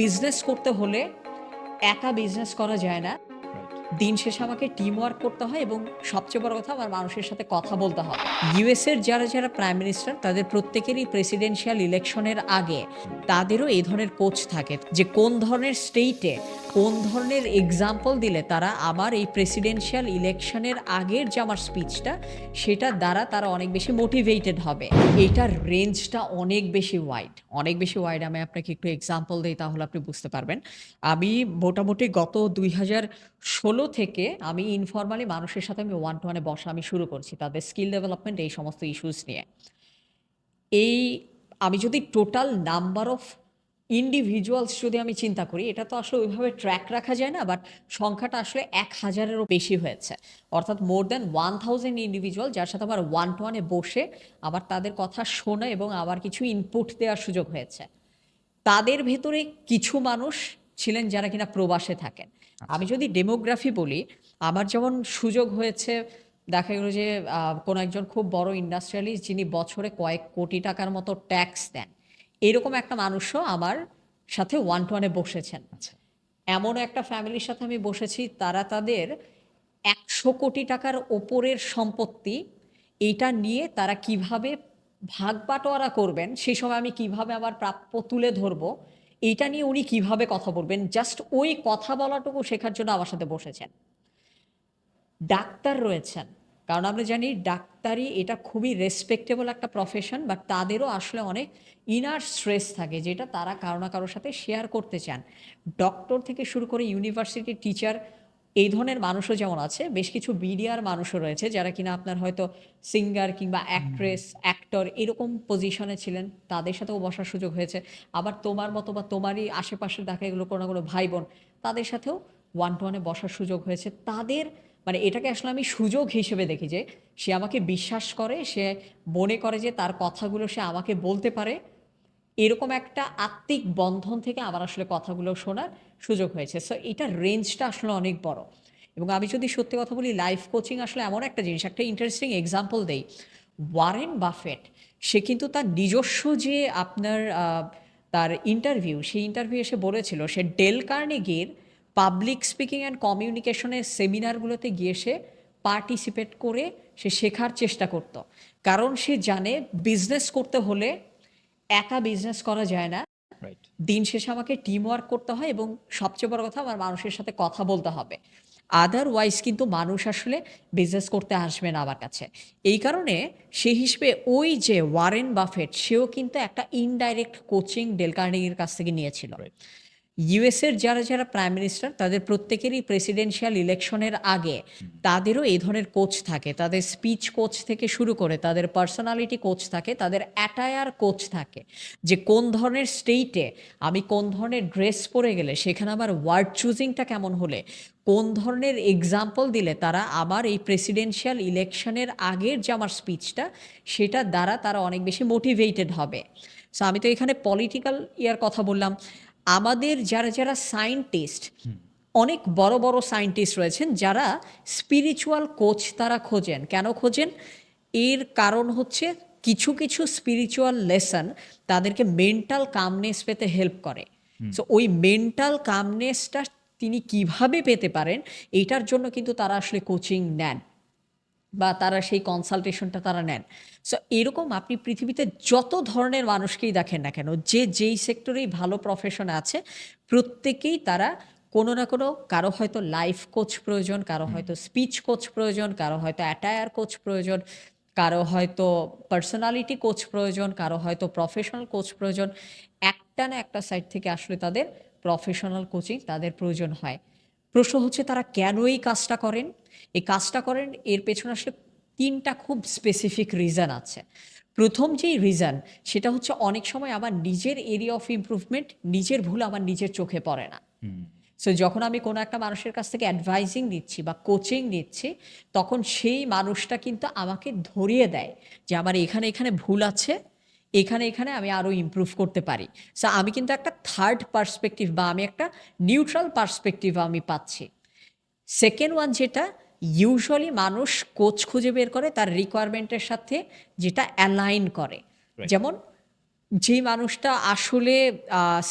Business করতে হলে একা বিজনেস করা যায় না। দিন শেষে আমাকে টিম ওয়ার্ক করতে হয় এবং সবচেয়ে বড় কথা আমার মানুষের সাথে কথা বলতে হয়। ইউএস এর যারা যারা প্রাইম মিনিস্টার তাদের প্রত্যেকেরই প্রেসিডেন্সিয়াল ইলেকশনের আগে তাদেরও এই ধরনের কোচ থাকে যে কোন ধরনের স্টেটে কোন ধরনের এক্সাম্পল দিলে তারা আমার এই প্রেসিডেন্সিয়াল ইলেকশনের আগের যে আমার স্পিচটা সেটার দ্বারা তারা অনেক বেশি মোটিভেটেড হবে। এটার রেঞ্জটা অনেক বেশি ওয়াইড অনেক বেশি ওয়াইড আমি আপনাকে একটু এক্সাম্পল দিই তাহলে আপনি বুঝতে পারবেন। আমি মোটামুটি গত দুই হাজার ষোলো থেকে আমি ইনফরমালি মানুষের সাথে আমি ওয়ান টু ওয়ানে বসা আমি শুরু করছি তাদের স্কিল ডেভেলপমেন্ট এই সমস্ত ইস্যুস নিয়ে। এই আমি যদি টোটাল নাম্বার অফ ইন্ডিভিজুয়ালস যদি আমি চিন্তা করি, এটা তো আসলে ওইভাবে ট্র্যাক রাখা যায় না বাট সংখ্যাটা আসলে এক হাজারেরও বেশি হয়েছে। অর্থাৎ more than one thousand individual যার সাথে আমার ওয়ান টু ওয়ানে বসে আবার তাদের কথা শোনা এবং আবার কিছু ইনপুট দেওয়ার সুযোগ হয়েছে। তাদের ভেতরে কিছু মানুষ ছিলেন যারা কিনা প্রবাসে থাকেন। আমি যদি ডেমোগ্রাফি বলি আমার যেমন সুযোগ হয়েছে দেখা গেল যে কোনো একজন খুব বড় ইন্ডাস্ট্রিয়ালিস্ট যিনি বছরে কয়েক কোটি টাকার মতো ট্যাক্স দেন। এরকম একটা মানুষও আমার সাথে ওয়ান টু ওয়ানে বসেছেন। আচ্ছা। এমন একটা ফ্যামিলির সাথে আমি বসেছি তারা তাদের একশো কোটি টাকার ওপরের সম্পত্তি এইটা নিয়ে তারা কীভাবে ভাগ বাটোয়ারা করবেন সেই সময় আমি কীভাবে আমার প্রাপ্য তুলে ধরবো এইটা নিয়ে উনি কীভাবে কথা বলবেন? জাস্ট ওই কথা বলাটুকু শেখার জন্য আমার সাথে বসেছেন। ডাক্তার রয়েছেন। কারণ আমরা জানি ডাক্তারি এটা খুবই রেসপেক্টেবল একটা প্রফেশন বাট তাদেরও আসলে অনেক ইনার স্ট্রেস থাকে, যেটা তারা কারও না কারোর সাথে শেয়ার করতে চান। ডক্টর থেকে শুরু করে ইউনিভার্সিটির টিচার এই ধরনের মানুষও যেমন আছে বেশ কিছু মিডিয়ার মানুষও রয়েছে যারা কিনা আপনার হয়তো সিঙ্গার কিংবা অ্যাক্ট্রেস অ্যাক্টর এরকম পজিশনে ছিলেন তাদের সাথেও বসার সুযোগ হয়েছে। আবার তোমার মতো বা তোমারই আশেপাশে দেখা এগুলো কোনো না কোনো ভাই বোন তাদের সাথেও ওয়ান টু ওয়ানে বসার সুযোগ হয়েছে। তাদের মানে এটাকে আসলে আমি সুযোগ হিসেবে দেখি যে সে আমাকে বিশ্বাস করে সে মনে করে যে তার কথাগুলো সে আমাকে বলতে পারে এরকম একটা আত্মিক বন্ধন থেকে আমার আসলে কথাগুলো শোনার সুযোগ হয়েছে। সো এটার রেঞ্জটা আসলে অনেক বড়। এবং আমি যদি সত্যি কথা বলি লাইফ কোচিং আসলে এমন একটা জিনিস, একটা ইন্টারেস্টিং এক্সাম্পল দেই। ওয়ারেন বাফেট সে কিন্তু তার নিজস্ব যে আপনার তার ইন্টারভিউ সেই ইন্টারভিউ এসে বলেছিল, সে ডেল কার্নেগির পাবলিক স্পিকিং অ্যান্ড কমিউনিকেশনের সেমিনারগুলোতে গিয়ে সে পার্টিসিপেট করে সে শেখার চেষ্টা করত। কারণ সে জানে বিজনেস করতে হলে একা বিজনেস করা যায় না। রাইট দিন শেষে আমাকে টিম ওয়ার্ক করতে হয় এবং সবচেয়ে বড় কথা আমার মানুষের সাথে কথা বলতে হবে। আদারওয়াইজ কিন্তু মানুষ আসলে বিজনেস করতে আসবে না আমার কাছে। এই কারণে সেই হিসেবে ওই যে ওয়ারেন বাফেট সেও কিন্তু একটা ইনডাইরেক্ট কোচিং ডেলকার্নিং এর কাছ থেকে নিয়েছিল. ইউএসের যারা যারা প্রাইম মিনিস্টার তাদের প্রত্যেকেরই প্রেসিডেন্সিয়াল ইলেকশনের আগে তাদেরও এই ধরনের কোচ থাকে। তাদের স্পিচ কোচ থেকে শুরু করে, তাদের পার্সোনালিটি কোচ থাকে, তাদের অ্যাটায়ার কোচ থাকে যে কোন ধরনের স্টেটে আমি কোন ধরনের ড্রেস পরে গেলে, সেখানে আমার ওয়ার্ড চুজিংটা কেমন হলে, কোন ধরনের এক্সাম্পল দিলে তারা আমার এই প্রেসিডেন্সিয়াল ইলেকশনের আগের যে আমার স্পিচটা সেটার দ্বারা তারা অনেক বেশি মোটিভেটেড হবে। সো আমি তো এখানে পলিটিক্যাল ইয়ার কথা বললাম। আমাদের যারা যারা সায়েন্টিস্ট অনেক বড় বড় সায়েন্টিস্ট রয়েছেন যারা স্পিরিচুয়াল কোচ তারা খোঁজেন। কেন খোঁজেন? এর কারণ হচ্ছে কিছু কিছু স্পিরিচুয়াল লেসন তাদেরকে মেন্টাল কামনেস পেতে হেল্প করে। সো ওই মেন্টাল কামনেসটা তিনি কীভাবে পেতে পারেন এইটার জন্য কিন্তু তারা আসলে কোচিং নেন। বা তারা সেই কনসালটেশনটা তারা নেন। সো এরকম আপনি পৃথিবীতে যত ধরনের মানুষকেই দেখেন না কেন যে যেই সেক্টরেই ভালো প্রফেশন আছে প্রত্যেকেই তারা কোনো না কোনো কারও হয়তো লাইফ কোচ প্রয়োজন কারও হয়তো স্পিচ কোচ প্রয়োজন কারও হয়তো অ্যাটায়ার কোচ প্রয়োজন কারও হয়তো পার্সোনালিটি কোচ প্রয়োজন কারও হয়তো প্রফেশনাল কোচ প্রয়োজন। একটা না একটা সাইড থেকে আসলে তাদের প্রফেশনাল কোচিং তাদের প্রয়োজন হয়। প্রশ্ন হচ্ছে তারা কেন এই কাজটা করেন? এই কাজটা করেন এর পেছনে আসলে তিনটা খুব স্পেসিফিক রিজন আছে। প্রথম যেই রিজন সেটা হচ্ছে অনেক সময় আমার নিজের এরিয়া অফ ইমপ্রুভমেন্ট নিজের ভুল আমার নিজের চোখে পড়ে না। সো যখন আমি কোনো একটা মানুষের কাছ থেকে অ্যাডভাইজিং নিচ্ছি বা কোচিং নিচ্ছি তখন সেই মানুষটা কিন্তু আমাকে ধরিয়ে দেয় যে আমার এখানে এখানে ভুল আছে এখানে এখানে আমি আরও ইম্প্রুভ করতে পারি। সো আমি কিন্তু একটা থার্ড পার্সপেক্টিভ বা আমি একটা নিউট্রাল পার্সপেক্টিভ আমি পাচ্ছি। সেকেন্ড ওয়ান যেটা ইউজুয়ালি মানুষ কোচ খুঁজে বের করে তার রিকোয়ারমেন্টের সাথে যেটা অ্যালাইন করে। যেমন যে মানুষটা আসলে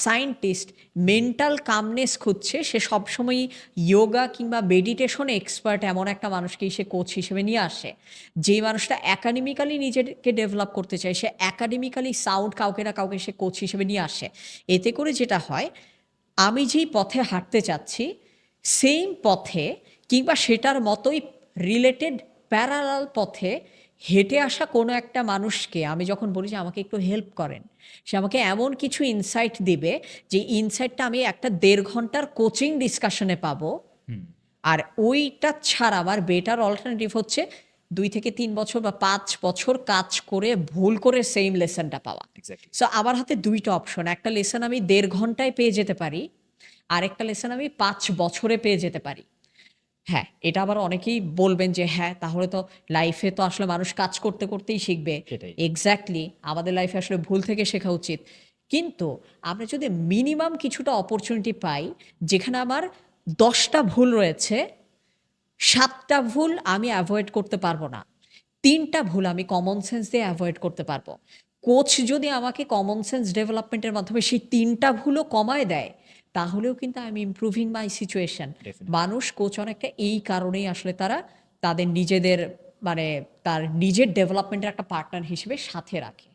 সায়েন্টিস্ট মেন্টাল কামনেস খুঁজছে, সে সবসময়ই যোগা কিংবা মেডিটেশনে এক্সপার্ট এমন একটা মানুষকেই সে কোচ হিসেবে নিয়ে আসে। যে মানুষটা একাডেমিক্যালি নিজেকে ডেভেলপ করতে চায়, সে একাডেমিক্যালি সাউন্ড কাউকে না কাউকে সে কোচ হিসেবে নিয়ে আসে। এতে করে যেটা হয়, আমি যেই পথে হাঁটতে চাচ্ছি সেম পথে কিংবা সেটার মতোই রিলেটেড প্যারালাল পথে হেঁটে আসা কোনো একটা মানুষকে আমি যখন বলি যে আমাকে একটু হেল্প করেন সে আমাকে এমন কিছু ইনসাইট দিবে যে ইনসাইটটা আমি একটা দেড় ঘণ্টার কোচিং ডিসকাশনে পাবো। আর ওইটা ছাড়া আমার বেটার অল্টারনেটিভ হচ্ছে দুই থেকে তিন বছর বা পাঁচ বছর কাজ করে ভুল করে সেম লেসনটা পাওয়া। সো আমার হাতে দুইটা অপশন একটা লেসন আমি দেড় ঘন্টায় পেয়ে যেতে পারি আর একটা লেসন আমি পাঁচ বছরে পেয়ে যেতে পারি। হ্যাঁ এটা আবার অনেকেই বলবেন যে হ্যাঁ তাহলে তো লাইফে তো আসলে মানুষ কাজ করতে করতেই শিখবে। সেটাই। এক্স্যাক্টলি আমাদের লাইফে আসলে ভুল থেকে শেখা উচিত। কিন্তু আমরা যদি মিনিমাম কিছুটা অপরচুনিটি পাই যেখানে আমার দশটা ভুল রয়েছে সাতটা ভুল আমি অ্যাভয়েড করতে পারব না। তিনটা ভুল আমি কমন সেন্স দিয়ে অ্যাভয়েড করতে পারব। কোচ যদি আমাকে কমন সেন্স ডেভেলপমেন্টের মাধ্যমে সেই তিনটা ভুলও কমায় দেয় তাহলেও কিন্তু I am improving my situation মানুষ কোচ অনেকটা এই কারণেই আসলে তারা তাদের নিজেদের মানে তার নিজের ডেভেলপমেন্টের একটা পার্টনার হিসেবে সাথে রাখে।